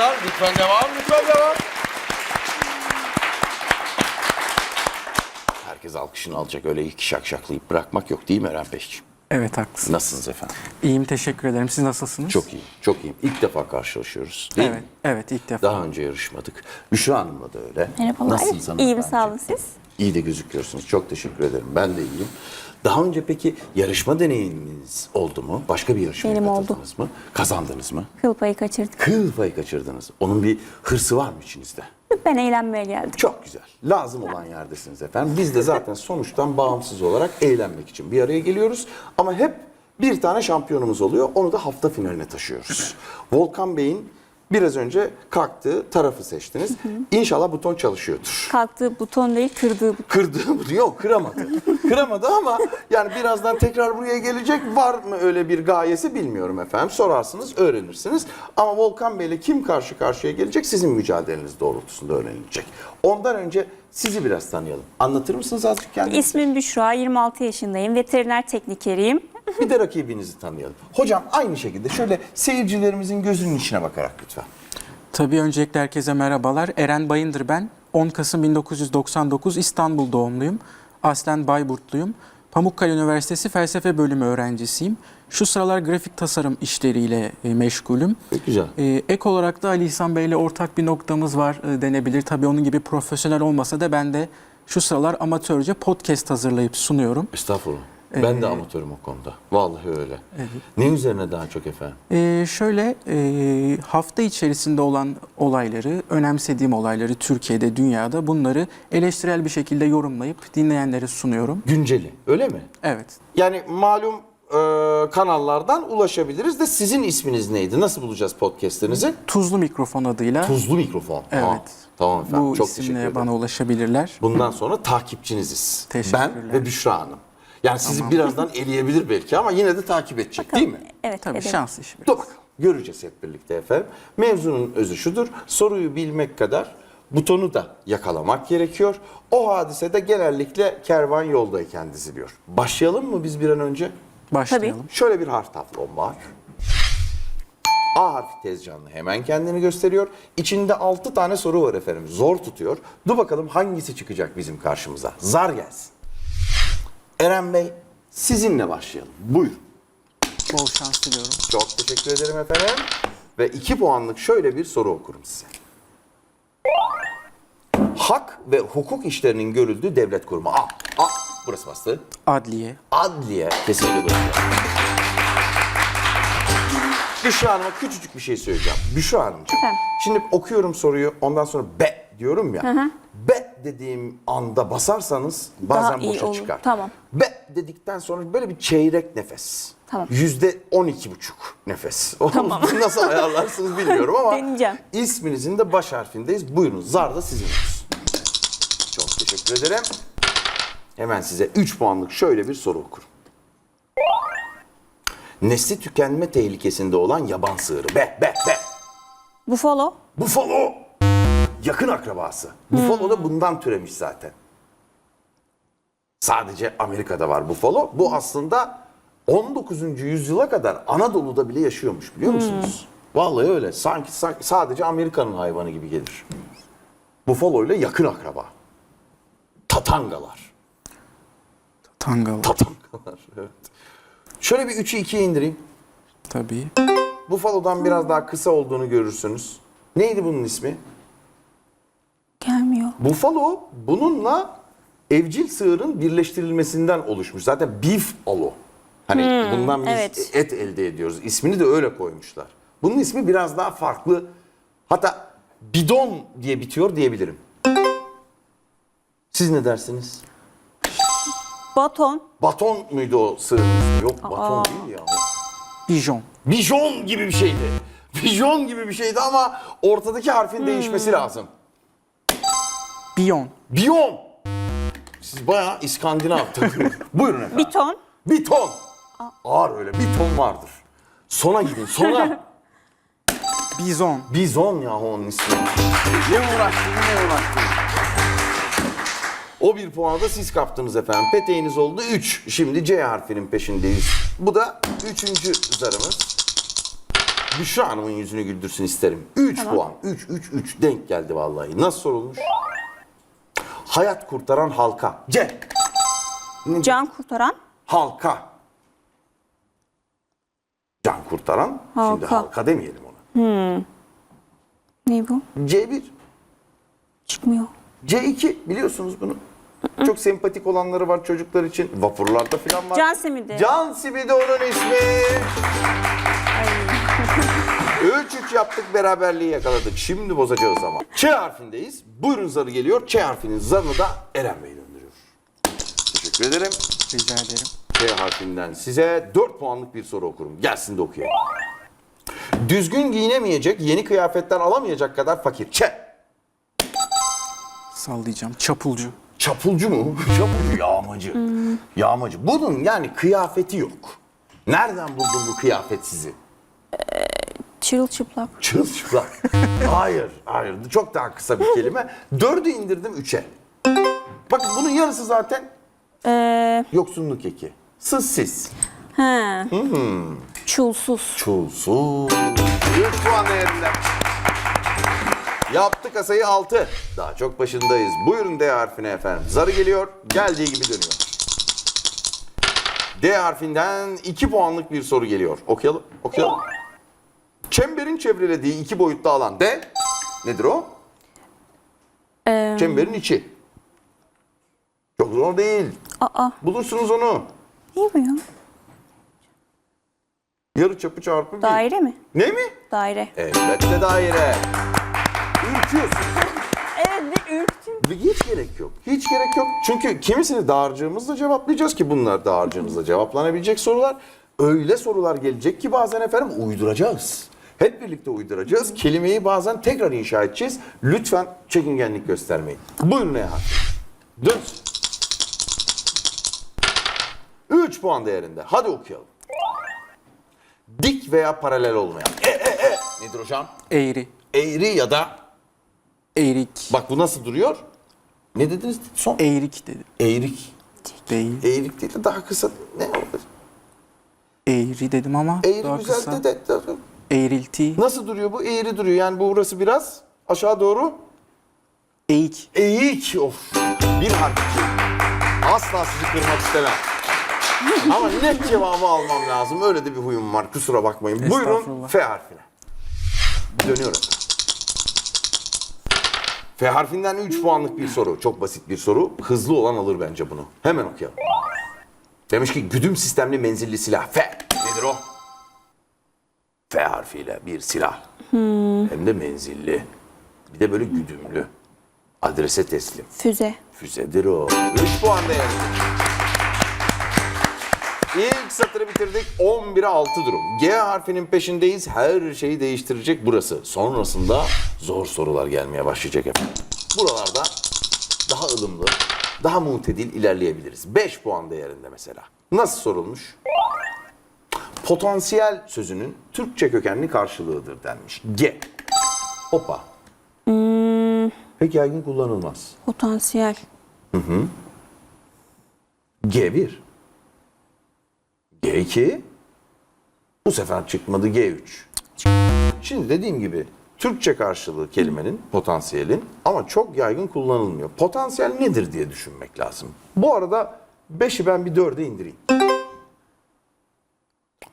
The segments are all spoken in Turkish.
alkışlar. Lütfen devam, lütfen devam. Herkes alkışını alacak. Öyle iki şakşaklayıp bırakmak yok değil mi Eren Beyciğim? Evet haklısın. Nasılsınız efendim? İyiyim teşekkür ederim. Siz nasılsınız? Çok iyi, çok iyiyim. İlk defa karşılaşıyoruz değil Evet, mi? evet ilk defa. Daha önce yarışmadık. Büşra Hanım'la da öyle. Merhabalar. Nasılsınız İyiyim hanımefendi? sağ olun siz. İyi de gözüküyorsunuz. Çok teşekkür ederim. Ben de iyiyim. Daha önce peki yarışma deneyiminiz oldu mu? Başka bir yarışmaya Benim oldu. katıldınız mı? Kazandınız mı? Kıl payı kaçırdık. Kıl payı kaçırdınız. Onun bir hırsı var mı içinizde? Ben eğlenmeye geldim. Çok güzel. Lazım olan yerdesiniz efendim. Biz de zaten sonuçtan bağımsız olarak eğlenmek için bir araya geliyoruz. Ama hep bir tane şampiyonumuz oluyor. Onu da hafta finaline taşıyoruz. Volkan Bey'in biraz önce kalktığı tarafı seçtiniz. İnşallah buton çalışıyordur. Kalktığı buton değil kırdığı buton. Kırdı mı? Yok kıramadı. kıramadı ama yani birazdan tekrar buraya gelecek. Var mı öyle bir gayesi bilmiyorum efendim. Sorarsınız öğrenirsiniz. Ama Volkan Bey'le kim karşı karşıya gelecek sizin mücadeleniz doğrultusunda öğrenilecek. Ondan önce sizi biraz tanıyalım. Anlatır mısınız azıcık kendinizi? İsmim Büşra, 26 yaşındayım. Veteriner teknikeriyim. Bir de rakibinizi tanıyalım. Hocam aynı şekilde şöyle seyircilerimizin gözünün içine bakarak lütfen. Tabii öncelikle herkese merhabalar. Eren Bayındır ben. 10 Kasım 1999 İstanbul doğumluyum. Aslen Bayburtluyum. Pamukkale Üniversitesi Felsefe Bölümü öğrencisiyim. Şu sıralar grafik tasarım işleriyle e, meşgulüm. Çok güzel. E, ek olarak da Ali İhsan Bey ile ortak bir noktamız var e, denebilir. Tabii onun gibi profesyonel olmasa da ben de şu sıralar amatörce podcast hazırlayıp sunuyorum. Estağfurullah. Ben de amatörüm o konuda. Vallahi öyle. Ne üzerine daha çok efendim? Ee, şöyle e, hafta içerisinde olan olayları, önemsediğim olayları Türkiye'de, dünyada bunları eleştirel bir şekilde yorumlayıp dinleyenlere sunuyorum. Günceli. Öyle mi? Evet. Yani malum e, kanallardan ulaşabiliriz de sizin isminiz neydi? Nasıl bulacağız podcast'inizi? Tuzlu mikrofon adıyla Tuzlu mikrofon. Evet. Ha, tamam efendim. bu Çok teşekkür isimle ederim. bana ulaşabilirler. Bundan sonra takipçiniziz. Ben Teşekkürler. ve Büşra Hanım. Yani sizi birazdan eleyebilir belki ama yine de takip edecek değil mi? Evet, Tabii ederim. şans işi. Dur bakalım. Göreceğiz hep birlikte efendim. Mevzunun özü şudur. Soruyu bilmek kadar butonu da yakalamak gerekiyor. O hadisede genellikle kervan yoldayken diziliyor. Başlayalım mı biz bir an önce? Başlayalım. Şöyle bir harf tablom var. A harfi tez canlı hemen kendini gösteriyor. İçinde 6 tane soru var efendim. Zor tutuyor. Dur bakalım hangisi çıkacak bizim karşımıza. Zar gelsin. Eren Bey sizinle başlayalım. Buyurun. Bol şans diliyorum. Çok teşekkür ederim efendim. Ve 2 puanlık şöyle bir soru okurum size. Hak ve hukuk işlerinin görüldüğü devlet kurumu. A. A. Burası bastı. Adliye. Adliye kesinlikle doğru. Büşra Hanım'a küçücük bir şey söyleyeceğim. Büşra Hanımcığım. Efendim? Şimdi okuyorum soruyu ondan sonra be diyorum ya. Be dediğim anda basarsanız bazen Daha iyi boşa olur. çıkar. Tamam. Be dedikten sonra böyle bir çeyrek nefes. Tamam. Yüzde on iki buçuk nefes. Tamam. Nasıl ayarlarsınız bilmiyorum ama Deneyeceğim. isminizin de baş harfindeyiz. Buyurun zar da sizin olsun. Çok teşekkür ederim. Hemen size 3 puanlık şöyle bir soru okurum. Nesli tükenme tehlikesinde olan yaban sığırı. Be, be, be. Buffalo. Buffalo. Yakın akrabası. Buffalo da bundan türemiş zaten. Sadece Amerika'da var Buffalo. Bu aslında 19. yüzyıla kadar Anadolu'da bile yaşıyormuş biliyor musunuz? Vallahi öyle. Sanki, sanki sadece Amerika'nın hayvanı gibi gelir. Buffalo ile yakın akraba. Tatangalar. Tangal. Tatangalar evet. Şöyle bir 3'ü 2'ye indireyim. Tabii. Buffalo'dan biraz daha kısa olduğunu görürsünüz. Neydi bunun ismi? Buffalo bununla evcil sığırın birleştirilmesinden oluşmuş. Zaten beef alo. Hani bundan biz evet. et elde ediyoruz. İsmini de öyle koymuşlar. Bunun ismi biraz daha farklı. Hatta bidon diye bitiyor diyebilirim. Siz ne dersiniz? Baton. Baton muydu o sığırın ismi? Yok baton değil ya. Bijon. Bijon gibi bir şeydi. Bijon gibi bir şeydi ama ortadaki harfin değişmesi lazım. Biyon. Biyon. Siz bayağı İskandinav tabii. Buyurun efendim. Biton. Bir ton. Ağır öyle bir ton vardır. Sona gidin sona. Bizon. Bizon yahu onun ismi. Ne uğraştın ne uğraştın. O bir puanı da siz kaptınız efendim. Peteğiniz oldu 3. Şimdi C harfinin peşindeyiz. Bu da üçüncü zarımız. Büşra Hanım'ın yüzünü güldürsün isterim. 3 puan. 3, 3, 3 denk geldi vallahi. Nasıl sorulmuş? Hayat kurtaran halka. C. Can kurtaran. Halka. Can kurtaran. Şimdi Halka. halka demeyelim ona. Ne bu? C1. Çıkmıyor. C2 biliyorsunuz bunu. Çok sempatik olanları var çocuklar için. Vapurlarda falan var. Can simidi. Can simidi onun ismi. 3-3 yaptık beraberliği yakaladık. Şimdi bozacağız ama. Ç harfindeyiz. Buyurun zarı geliyor. Ç harfinin zarını da Eren Bey döndürüyor. Teşekkür ederim. Rica ederim. Ç harfinden size 4 puanlık bir soru okurum. Gelsin de okuyalım. Düzgün giyinemeyecek, yeni kıyafetler alamayacak kadar fakir. Ç. Sallayacağım. Çapulcu. Çapulcu mu? Çapulcu, yağmacı. Yağmacı. Bunun yani kıyafeti yok. Nereden buldun bu kıyafet sizi? Çırılçıplak. Çırılçıplak. hayır, hayır. Çok daha kısa bir kelime. Dördü indirdim üçe. Bakın bunun yarısı zaten Ee, yoksunluk eki. Sız siz. he. Çulsuz. Çulsuz. 3 puan değerinde. Yaptı kasayı 6. Daha çok başındayız. Buyurun D harfine efendim. Zarı geliyor. Geldiği gibi dönüyor. D harfinden 2 puanlık bir soru geliyor. Okuyalım. Okuyalım. Çemberin çevrelediği iki boyutlu alan D. Nedir o? Ee, Çemberin içi. Çok zor değil. aa. Bulursunuz onu. Ne bu ya? Yarı çapı çarpı bir. Daire mi? Ne mi? Daire. Elbette daire. Ürküyorsun. Evet bir ürktüm. Hiç gerek yok. Hiç gerek yok. Çünkü kimisini dağarcığımızla cevaplayacağız ki bunlar dağarcığımızla cevaplanabilecek sorular. Öyle sorular gelecek ki bazen efendim uyduracağız. Hep birlikte uyduracağız. Kelimeyi bazen tekrar inşa edeceğiz. Lütfen çekingenlik göstermeyin. Buyurun ya. Dön. 3 puan değerinde. Hadi okuyalım. Dik veya paralel olmayan. E, e, e. Nedir hocam? Eğri. Eğri ya da Eğrik. Bak bu nasıl duruyor? Ne dediniz? Son. Eğrik dedim. Eğrik. Değil. Eğrik değil de daha kısa ne olur? Eğri dedim ama Eğri daha güzel kısa. de, de, de- Eğrilti. Nasıl duruyor bu? Eğri duruyor. Yani bu burası biraz aşağı doğru. Eğik. Eğik. Of. Bir harf. Asla sizi kırmak istemem. Ama net cevabı almam lazım. Öyle de bir huyum var. Kusura bakmayın. Buyurun Estağfurullah. F harfine. Dönüyorum. F harfinden 3 puanlık bir soru. Çok basit bir soru. Hızlı olan alır bence bunu. Hemen okuyalım. Demiş ki güdüm sistemli menzilli silah. F. Nedir o? F harfiyle bir silah. Hem de menzilli. Bir de böyle güdümlü. Adrese teslim. Füze. Füzedir o. 3 puan değerli. İlk satırı bitirdik. 11'e 6 durum. G harfinin peşindeyiz. Her şeyi değiştirecek burası. Sonrasında zor sorular gelmeye başlayacak efendim. Buralarda daha ılımlı, daha mutedil ilerleyebiliriz. 5 puan değerinde mesela. Nasıl sorulmuş? Potansiyel sözünün Türkçe kökenli karşılığıdır denmiş. G. Hoppa. Pek yaygın kullanılmaz. Potansiyel. G1. G2. Bu sefer çıkmadı G3. Şimdi dediğim gibi Türkçe karşılığı kelimenin, potansiyelin ama çok yaygın kullanılmıyor. Potansiyel nedir diye düşünmek lazım. Bu arada 5'i ben bir 4'e indireyim.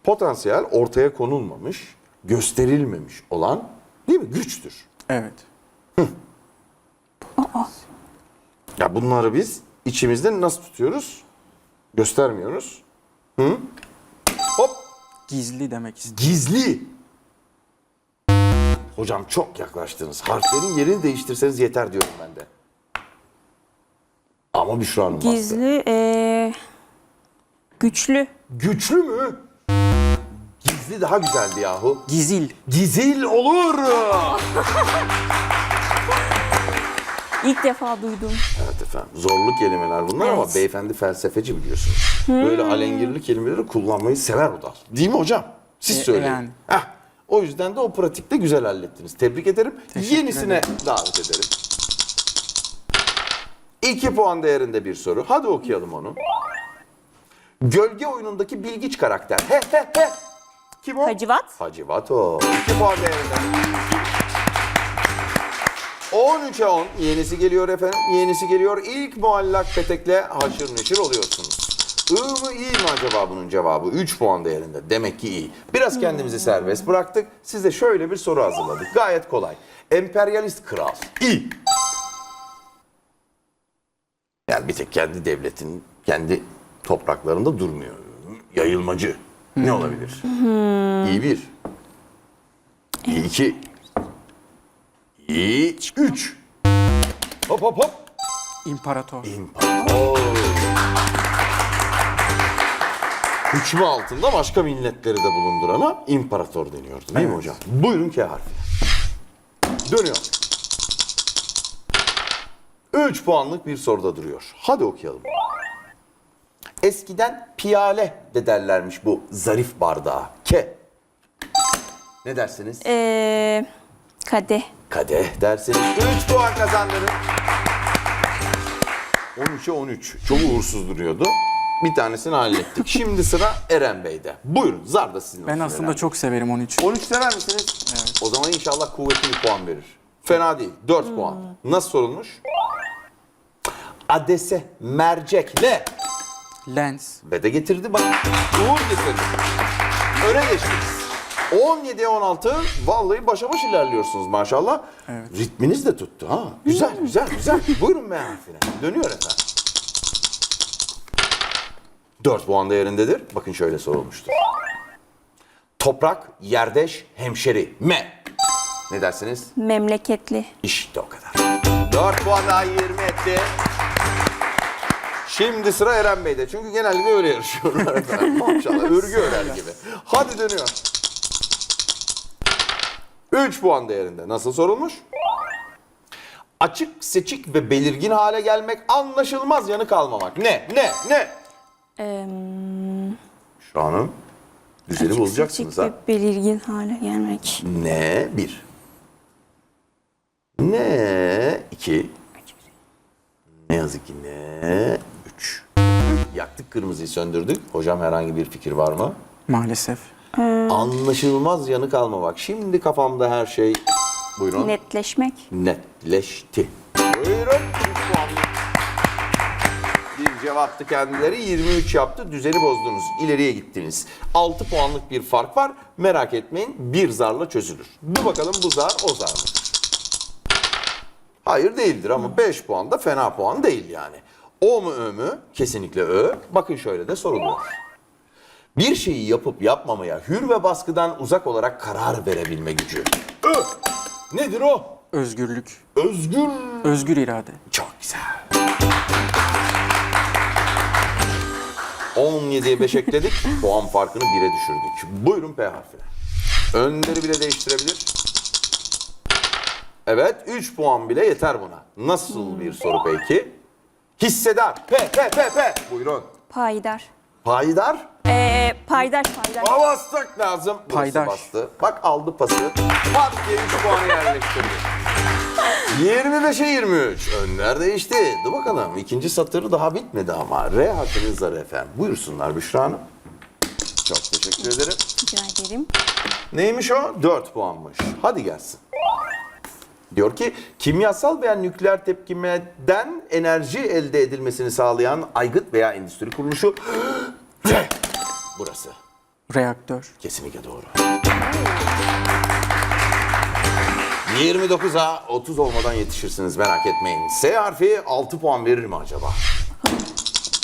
Potansiyel ortaya konulmamış, gösterilmemiş olan değil mi? Güçtür. Evet. Ya bunları biz içimizde nasıl tutuyoruz? Göstermiyoruz. Hı? Hop Gizli demek istedim. Gizli. Hocam çok yaklaştınız. Harflerin yerini değiştirseniz yeter diyorum ben de. Ama Büşra Hanım bastı. Gizli. ee, güçlü. Güçlü mü? Gizli daha güzeldi yahu. Gizil. Gizil olur. İlk defa duydum. Evet efendim. Zorlu kelimeler bunlar ama Evet. beyefendi felsefeci biliyorsunuz. Böyle alengirli kelimeleri kullanmayı sever o da. Değil mi hocam? Siz E, söyleyin. yani. Heh, o yüzden de o pratikte güzel hallettiniz. Tebrik ederim. Teşekkür Yenisine davet ederim. 2 puan değerinde bir soru. Hadi okuyalım onu. Gölge oyunundaki bilgiç karakter. He he he. Kim o? Hacivat. Hacivat o. 2 puan değerinde. 13'e 10. Yenisi geliyor efendim. Yenisi geliyor. İlk muallak petekle haşır neşir oluyorsunuz. I mı iyi mi acaba bunun cevabı? 3 puan değerinde. Demek ki iyi. Biraz kendimizi serbest bıraktık. Size şöyle bir soru hazırladık. Gayet kolay. Emperyalist kral. İyi. Yani bir tek kendi devletin, kendi topraklarında durmuyor. Yayılmacı. Ne olabilir? İyi bir. İyi iki. İyi üç. Hop hop hop. İmparator. İmparator. Hükmü altında başka milletleri de bulundurana imparator deniyordu değil mi hocam? Buyurun K harfi. Dönüyor. 3 puanlık bir soruda duruyor. Hadi okuyalım. Eskiden piyale de derlermiş bu zarif bardağa. K. Ne dersiniz? Ee, kadeh. Kadeh derseniz 3 puan kazandınız. 13'e 13. Çok uğursuz duruyordu. Bir tanesini hallettik. Şimdi sıra Eren Bey'de. Buyurun zar da sizin Ben olsun aslında Eren Bey. çok severim 13. 13 sever misiniz? O zaman inşallah kuvvetli bir puan verir. Fena değil. 4 puan. Nasıl sorulmuş? Adese mercekle Lens. ve de getirdi bak. Uğur getirdi. Öne geçtiniz. 17'ye 16 vallahi başa baş ilerliyorsunuz maşallah. Ritminiz de tuttu ha. Güzel güzel güzel. Buyurun be harfine. Dönüyor efendim. 4 puan değerindedir. Bakın şöyle sorulmuştur. Toprak, yerdeş, hemşeri. Me. Ne dersiniz? Memleketli. İşte o kadar. 4 puan daha 20 etti. Şimdi sıra Eren Bey'de. Çünkü genellikle öyle yarışıyorlar. Maşallah örgü örer gibi. Hadi dönüyor. 3 puan değerinde. Nasıl sorulmuş? Açık, seçik ve belirgin hale gelmek, anlaşılmaz yanı kalmamak. Ne? Ne? Ne? Ee, Şu anın düzeni bozacaksınız seçik ha. ve belirgin hale gelmek. Ne? Bir. Ne? iki. Ne yazık ki ne? Yaktık kırmızıyı söndürdük. Hocam herhangi bir fikir var mı? Maalesef. Anlaşılmaz yanı kalmamak. Şimdi kafamda her şey buyurun Netleşmek. netleşti. Buyurun. üç Bir cevaptı kendileri 23 yaptı. Düzeni bozdunuz. İleriye gittiniz. 6 puanlık bir fark var. Merak etmeyin bir zarla çözülür. Bu bakalım bu zar o zar mı? Hayır değildir ama 5 puan da fena puan değil yani. O mu ö mü? Kesinlikle ö. Bakın şöyle de soruluyor. Bir şeyi yapıp yapmamaya hür ve baskıdan uzak olarak karar verebilme gücü. Ö. Nedir o? Özgürlük. Özgür. Özgür irade. Çok güzel. 17'ye 5 ekledik. Puan farkını 1'e düşürdük. Buyurun P harfine. Önleri bile değiştirebilir. Evet 3 puan bile yeter buna. Nasıl bir soru peki? Hissedar. P, P, P, P. Buyurun. Payidar. Payidar. Ee, paydaş paydaş. Ama basmak lazım. Burası Paydaş. Bastı. Bak aldı pası. Pat diye 3 puanı yerleştirdi. 25'e 23. Önler değişti. Dur bakalım. İkinci satırı daha bitmedi ama. R harfinin zarı efendim. Buyursunlar Büşra Hanım. Çok teşekkür ederim. Rica ederim. Neymiş o? 4 puanmış. Hadi gelsin. Diyor ki kimyasal veya nükleer tepkimeden enerji elde edilmesini sağlayan aygıt veya endüstri kuruluşu. Burası. Reaktör. Kesinlikle doğru. 29'a 30 olmadan yetişirsiniz merak etmeyin. S harfi 6 puan verir mi acaba?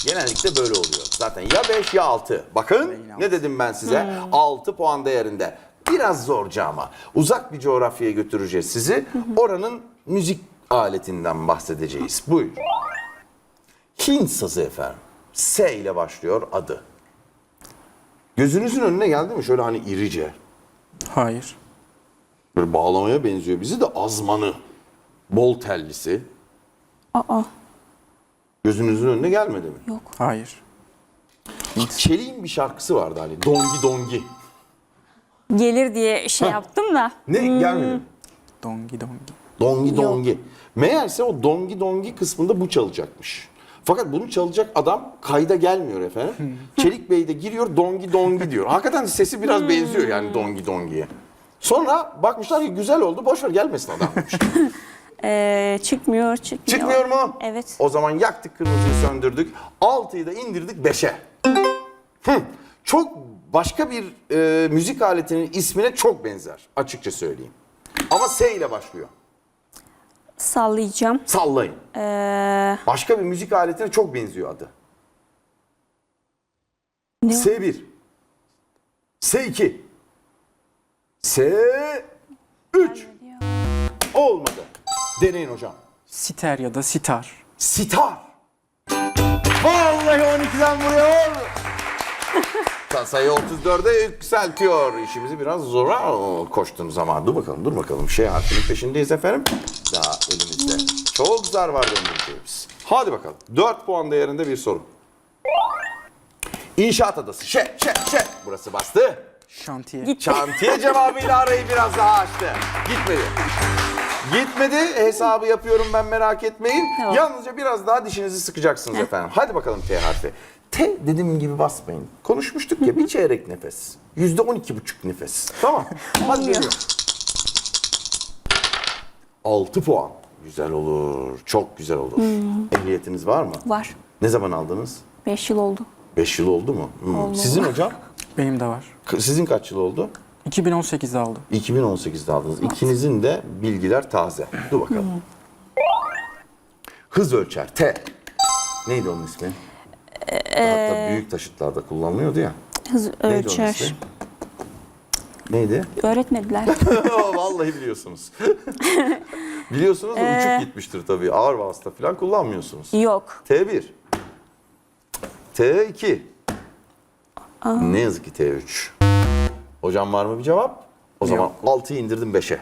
Genellikle böyle oluyor. Zaten ya 5 ya 6. Bakın ne dedim ben size? 6 puan değerinde. Biraz zorca ama. Uzak bir coğrafyaya götüreceğiz sizi. Oranın müzik aletinden bahsedeceğiz. Buyur. Hint sazı efendim. S ile başlıyor adı. Gözünüzün önüne geldi mi şöyle hani irice? Hayır. Böyle bağlamaya benziyor bizi de azmanı. Bol tellisi. Aa Gözünüzün önüne gelmedi mi? yok. Hayır. Çelik'in bir şarkısı vardı hani dongi dongi. Gelir diye şey yaptım da. Ne gelmedi mi? Dongi dongi. Dongi dongi. Meğerse o dongi dongi kısmında bu çalacakmış. Fakat bunu çalacak adam kayda gelmiyor efendim. Çelik Bey de giriyor dongi dongi diyor. Hakikaten sesi biraz benziyor yani dongi dongiye. Sonra bakmışlar ki güzel oldu boş ver gelmesin adam demiş. Ee, çıkmıyor, çıkmıyor. Çıkmıyor mu? Evet. O zaman yaktık kırmızıyı söndürdük. 6'yı da indirdik 5'e. Hı. Çok başka bir e, müzik aletinin ismine çok benzer açıkça söyleyeyim. Ama S ile başlıyor. Sallayacağım. Sallayın. Ee, Başka bir müzik aletine çok benziyor adı. Ne? S1. S2. S3. Olmadı. Deneyin hocam. Siter ya da sitar. Sitar. Vallahi 12'den vuruyor. Sayı 34'e yükseltiyor. İşimizi biraz zora koştunuz ama dur bakalım dur bakalım. Şey harfinin peşindeyiz efendim. Daha elimizde çok zar var döndüreceğimiz. Hadi bakalım. 4 puan değerinde bir soru. İnşaat adası. Şe, şe, şe. Burası bastı. Şantiye. Git. Şantiye cevabıyla arayı biraz daha açtı. Gitmedi. Gitmedi. Hesabı yapıyorum ben merak etmeyin. Tamam. Yalnızca biraz daha dişinizi sıkacaksınız efendim. Hadi bakalım T harfi. T dediğim gibi basmayın. Konuşmuştuk ya bir çeyrek nefes. Yüzde on iki buçuk nefes. Tamam. Hadi geliyor. Altı puan. Güzel olur. Çok güzel olur. Ehliyetiniz var mı? Var. Ne zaman aldınız? 5 yıl oldu. Beş yıl oldu mu? Hmm. Oldu. Sizin hocam? Benim de var. K- Sizin kaç yıl oldu? 2018'de aldım. 2018'de aldınız. İkinizin de bilgiler taze. Dur bakalım. Hız ölçer. T. Neydi onun ismi? Hatta büyük taşıtlarda kullanılıyordu ya. Hız Neydi onun ölçer. ismi? Neydi? Öğretmediler. Vallahi biliyorsunuz. biliyorsunuz da uçup gitmiştir tabii. Ağır vasıta falan kullanmıyorsunuz. Yok. T1. T2. Ne yazık ki T3. Hocam var mı bir cevap? O zaman 6'yı indirdim 5'e.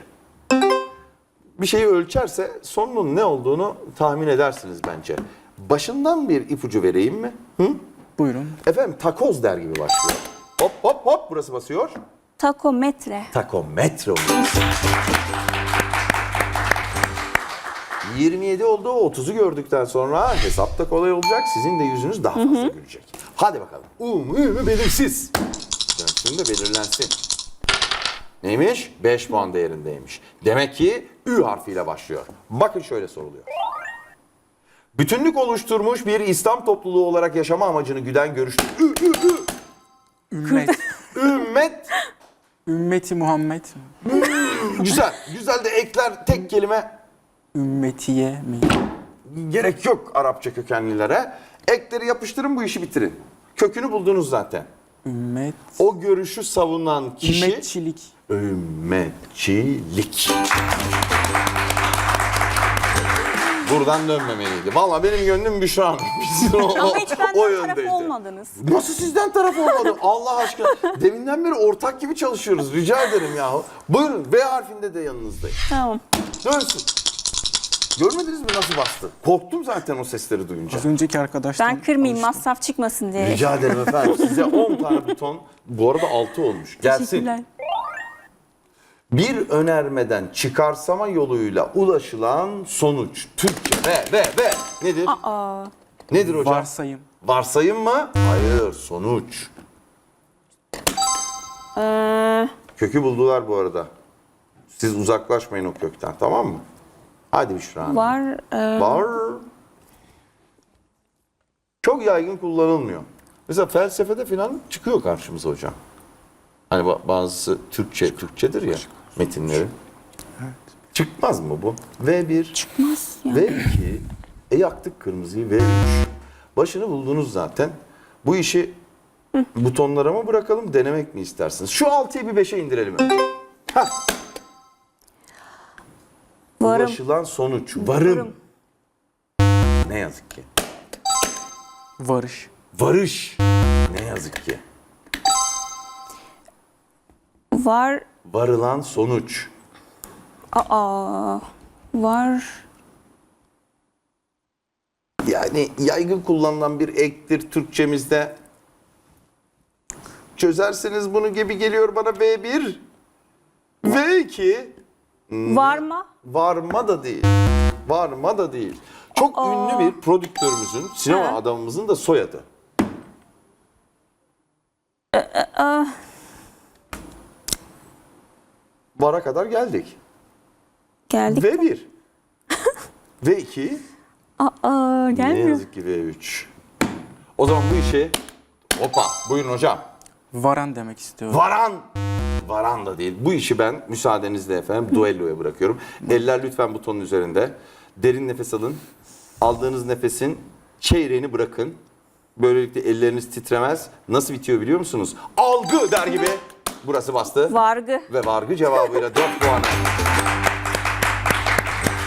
Bir şeyi ölçerse sonunun ne olduğunu tahmin edersiniz bence. Başından bir ipucu vereyim mi? Hı? Buyurun. Efendim takoz der gibi başlıyor. Hop hop hop burası basıyor. Takometre. Takometre oluyor. 27 oldu. 30'u gördükten sonra hesap da kolay olacak. Sizin de yüzünüz daha fazla gülecek. Hadi bakalım. Um, ü, belirsiz. Dönsün de belirlensin. Neymiş? 5 puan değerindeymiş. Demek ki Ü harfiyle başlıyor. Bakın şöyle soruluyor. Bütünlük oluşturmuş bir İslam topluluğu olarak yaşama amacını güden görüştü. Ü, ü, ü. Ümmet. Ümmet Ümmeti Muhammed. Güzel. Güzel de ekler tek kelime Ümmetiye mi? gerek yok Arapça kökenlilere. Ekleri yapıştırın bu işi bitirin. Kökünü buldunuz zaten. Ümmet. O görüşü savunan kişi Ümmetçilik. ümmetçilik. Buradan dönmemeliydi. Valla benim gönlüm Büşra Hanım. Sizin o, Ama hiç benden o taraf yöndeydi. olmadınız. Nasıl sizden taraf olmadı? Allah aşkına. Deminden beri ortak gibi çalışıyoruz. Rica ederim yahu. Buyurun V harfinde de yanınızdayım. Tamam. Dönsün. Görmediniz mi nasıl bastı? Korktum zaten o sesleri duyunca. Az önceki arkadaştan. Ben kırmayayım alıştım. masraf çıkmasın diye. Rica ederim efendim. Size 10 tane buton. Bu arada 6 olmuş. Gelsin. Teşekkürler. Bir önermeden çıkarsama yoluyla ulaşılan sonuç. Türkçe. Ve ve ve. Nedir? Aa, Nedir hocam? Varsayım. Varsayım mı? Hayır. Sonuç. ee, Kökü buldular bu arada. Siz uzaklaşmayın o kökten tamam mı? Hadi Büşra Hanım. var. ee, Var. Çok yaygın kullanılmıyor. Mesela felsefede falan çıkıyor karşımıza hocam. Hani ba- bazısı Türkçe, Türkçedir ya metinleri. Çıkmaz mı bu? V1, çıkmaz ya. V2, e yaktık kırmızıyı V3. Başını buldunuz zaten. Bu işi butonlara mı bırakalım, denemek mi istersiniz? Şu 6'yı bir 5'e indirelim önce. Hah, Varım. ulaşılan sonuç, varım. Ne yazık ki. Varış. Varış. Ne yazık ki. Var. Varılan sonuç. Aa, var. Yani yaygın kullanılan bir ektir Türkçemizde. Çözerseniz bunu gibi geliyor bana V1. V2. Varma. Varma da değil. Varma da değil. Çok ünlü bir prodüktörümüzün, sinema adamımızın da soyadı. Vara kadar geldik. Geldik. V1. V2. Aa, Ne gelmiyor. yazık ki V3. O zaman bu işi... Hoppa buyurun hocam. Varan demek istiyorum. Varan. Varan da değil. Bu işi ben müsaadenizle efendim duelloya bırakıyorum. Eller lütfen butonun üzerinde. Derin nefes alın. Aldığınız nefesin çeyreğini bırakın. Böylelikle elleriniz titremez. Nasıl bitiyor biliyor musunuz? Algı der gibi. Burası bastı. Vargı. Ve vargı cevabıyla 4 puanı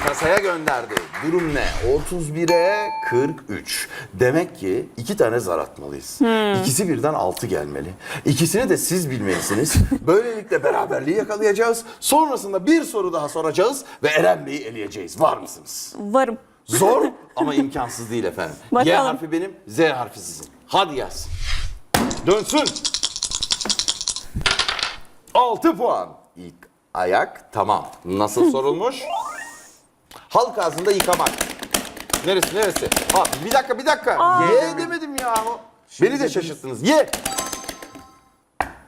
kasaya gönderdi. Durum ne? 31'e 43. Demek ki iki tane zar atmalıyız. İkisi birden 6 gelmeli. İkisini de siz bilmelisiniz. Böylelikle beraberliği yakalayacağız. Sonrasında bir soru daha soracağız ve Eren Bey'i eleyeceğiz. Var mısınız? Varım. Zor ama imkansız değil efendim. Y Bakalım. harfi benim, Z harfi sizin. Hadi yaz. Dönsün. 6 puan. İlk ayak tamam. Nasıl sorulmuş? Halk ağzında yıkamak. Neresi neresi? Ha, bir dakika bir dakika. Ye demedim ya. Beni de şaşırttınız. Ye.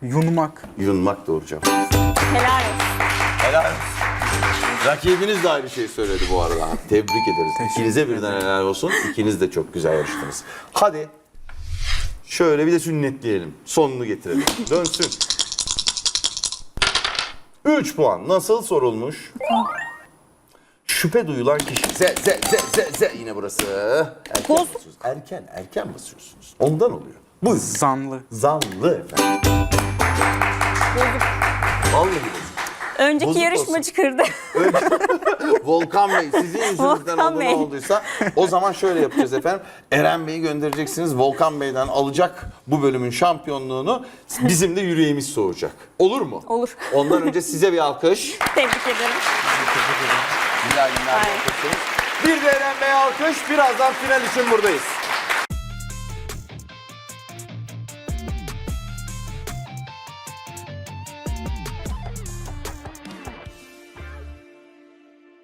Yunmak. Yunmak doğru cevap. Helal olsun. Helal olsun. Rakibiniz de aynı şeyi söyledi bu arada. Tebrik ederiz. İkinize birden helal olsun. İkiniz de çok güzel yarıştınız. Hadi. Şöyle bir de sünnetleyelim. Sonunu getirelim. Dönsün. 3 puan. Nasıl sorulmuş? Şüphe duyulan kişi. Z, Z, Z, Z, Z. Yine burası. Erken Boz. basıyorsunuz. Erken, erken basıyorsunuz. Ondan oluyor. Buyurun. Zanlı. Zanlı efendim. Vallahi bozuk. Önceki Bozuk yarışmacı kırdı. Volkan Bey sizin yüzünüzden Volkan oldu ne Bey. olduysa o zaman şöyle yapacağız efendim. Eren Bey'i göndereceksiniz. Volkan Bey'den alacak bu bölümün şampiyonluğunu. Bizim de yüreğimiz soğuyacak. Olur mu? Olur. Ondan önce size bir alkış. Tebrik ederim. Güzel günler. Bir de Eren Bey alkış. Birazdan final için buradayız.